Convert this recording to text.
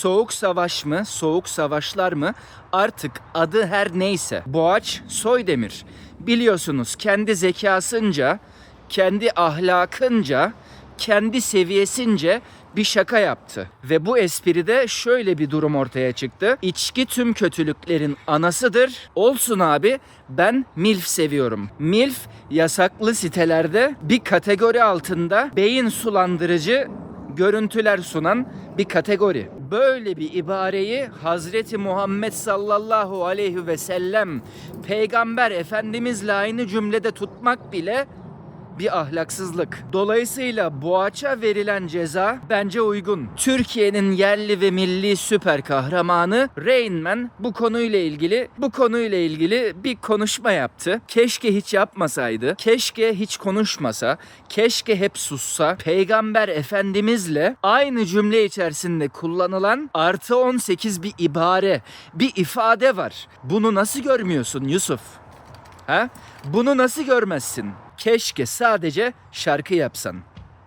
soğuk savaş mı, soğuk savaşlar mı artık adı her neyse. Boğaç Soydemir biliyorsunuz kendi zekasınca, kendi ahlakınca, kendi seviyesince bir şaka yaptı. Ve bu espride şöyle bir durum ortaya çıktı. İçki tüm kötülüklerin anasıdır. Olsun abi ben MILF seviyorum. MILF yasaklı sitelerde bir kategori altında beyin sulandırıcı görüntüler sunan bir kategori. Böyle bir ibareyi Hazreti Muhammed sallallahu aleyhi ve sellem peygamber efendimizle aynı cümlede tutmak bile bir ahlaksızlık. Dolayısıyla Boğaç'a verilen ceza bence uygun. Türkiye'nin yerli ve milli süper kahramanı Rain Man bu konuyla ilgili bu konuyla ilgili bir konuşma yaptı. Keşke hiç yapmasaydı. Keşke hiç konuşmasa. Keşke hep sussa. Peygamber Efendimizle aynı cümle içerisinde kullanılan artı 18 bir ibare, bir ifade var. Bunu nasıl görmüyorsun Yusuf? Ha? Bunu nasıl görmezsin? Keşke sadece şarkı yapsan.